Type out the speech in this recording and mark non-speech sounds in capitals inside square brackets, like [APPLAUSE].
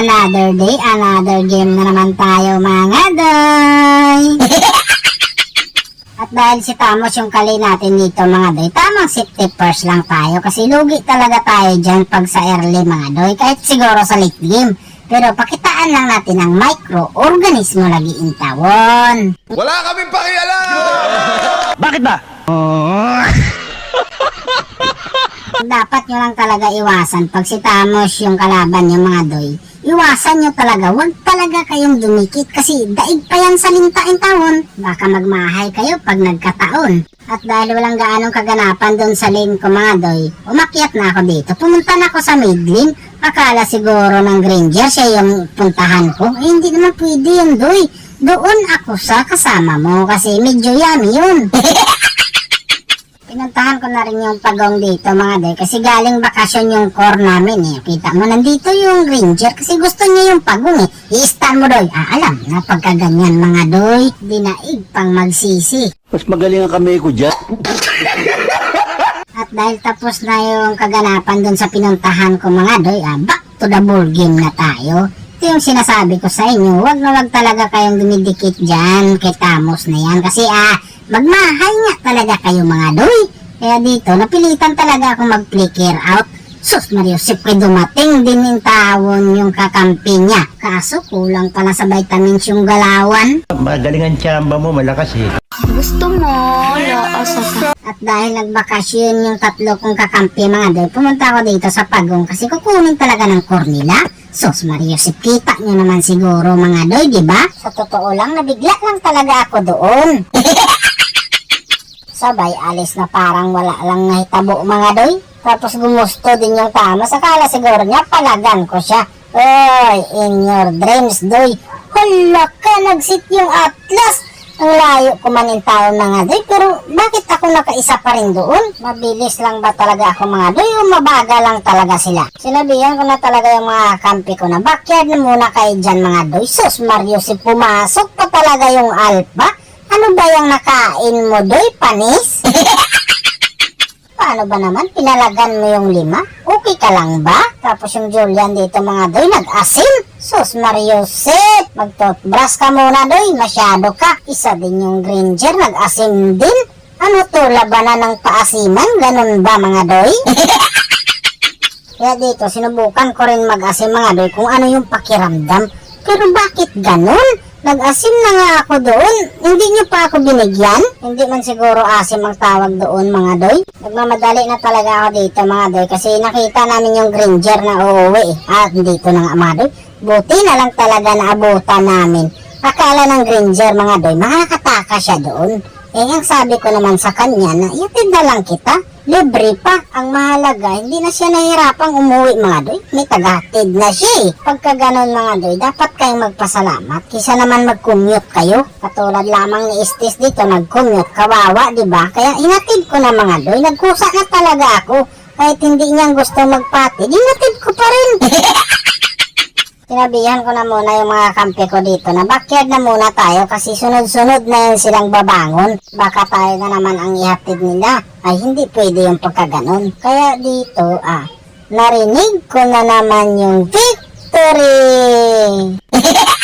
Another day, another game na naman tayo mga doy. [LAUGHS] At dahil si Tamos yung kali natin dito mga doy, tamang safety first lang tayo kasi lugi talaga tayo dyan pag sa early mga doy, kahit siguro sa late game. Pero pakitaan lang natin ang microorganismo lagi intawon. Wala kaming pakialam! Bakit ba? [LAUGHS] Dapat nyo lang talaga iwasan pag si Tamos yung kalaban yung mga doy. Iwasan nyo talaga, wag talaga kayong dumikit kasi daig pa yan sa lintain taon. Baka magmahay kayo pag nagkataon. At dahil walang gaanong kaganapan doon sa lane ko mga doy, umakyat na ako dito. Pumunta na ako sa mid lane. Akala siguro ng Granger siya yung puntahan ko. Eh, hindi naman pwede yun doy. Doon ako sa kasama mo kasi medyo yummy yun. [LAUGHS] Pinuntahan ko na rin yung pagong dito mga doy kasi galing bakasyon yung core namin eh. Kita mo nandito yung ranger kasi gusto niya yung pagong eh. I-stand mo doy. Ah, alam na pagka ganyan mga doy. Dinaig pang magsisi. Mas magaling ang kamay ko dyan. At dahil tapos na yung kaganapan dun sa pinuntahan ko mga doy, ah, back to the ball game na tayo. Ito yung sinasabi ko sa inyo, wag na wag talaga kayong dumidikit dyan kay Tamos na yan. Kasi ah, magmahay nga talaga kayo mga doy. Kaya dito, napilitan talaga akong mag-flicker out. Sus Mario, sipre dumating din yung tawon yung kakampi niya. Kaso kulang pala sa vitamins yung galawan. Magaling ang tsamba mo, malakas eh. Gusto mo, laasa ka. At dahil nagbakasyon yung tatlo kong kakampi mga doy, pumunta ako dito sa Pagong kasi kukunin talaga ng core nila. Sos Mario, si kita nyo naman siguro mga doy, di ba? Sa totoo lang, nabigla lang talaga ako doon. [LAUGHS] Sabay, alis na parang wala lang nahitabo mga doy. Tapos gumusto din yung tama. Sakala siguro niya, palagan ko siya. Oy, in your dreams, doy. Hala ka, nagsit yung atlas. Ang layo ko man yung taon mga doy, pero bakit ako nakaisa pa rin doon? Mabilis lang ba talaga ako mga doy o mabaga lang talaga sila? Sinabihan ko na talaga yung mga kampi ko na backyard na muna kayo dyan mga doy. Sus Mario, si pumasok pa talaga yung alpha. Ano ba yung nakain mo doy, panis? [LAUGHS] Paano ba naman? Pinalagan mo yung lima? Okay ka lang ba? Tapos yung Julian dito mga doy, nag-asim. Sus, Mario Sep, mag-toothbrush ka muna doy, masyado ka. Isa din yung Granger, nag-asim din. Ano to, labanan ng paasiman? Ganun ba mga doy? [LAUGHS] Kaya dito, sinubukan ko rin mag-asim mga doy kung ano yung pakiramdam. Pero bakit ganun? Nag-asim na nga ako doon. Hindi nyo pa ako binigyan? Hindi man siguro asim ang tawag doon mga doy. Nagmamadali na talaga ako dito mga doy kasi nakita namin yung Granger na uuwi. At dito na nga mga doy. Buti na lang talaga na abutan namin. Akala ng Granger mga doy, makakataka siya doon. Eh, ang sabi ko naman sa kanya na, yatid na lang kita. Libre pa. Ang mahalaga, hindi na siya nahirapang umuwi mga doy. May tagatid na siya eh. Pagka ganon mga doy, dapat kayong magpasalamat. Kisa naman mag-commute kayo. Katulad lamang ni Estes dito, nag-commute. Kawawa, di ba? Kaya inatid ko na mga doy. Nagkusa na talaga ako. Kahit hindi niya gusto magpatid, inatid ko pa rin. [LAUGHS] Sinabihan ko na muna yung mga kampi ko dito na backyard na muna tayo kasi sunod-sunod na yun silang babangon. Baka tayo na naman ang ihatid nila. Ay hindi pwede yung pagkaganon. Kaya dito ah, narinig ko na naman yung victory! [LAUGHS]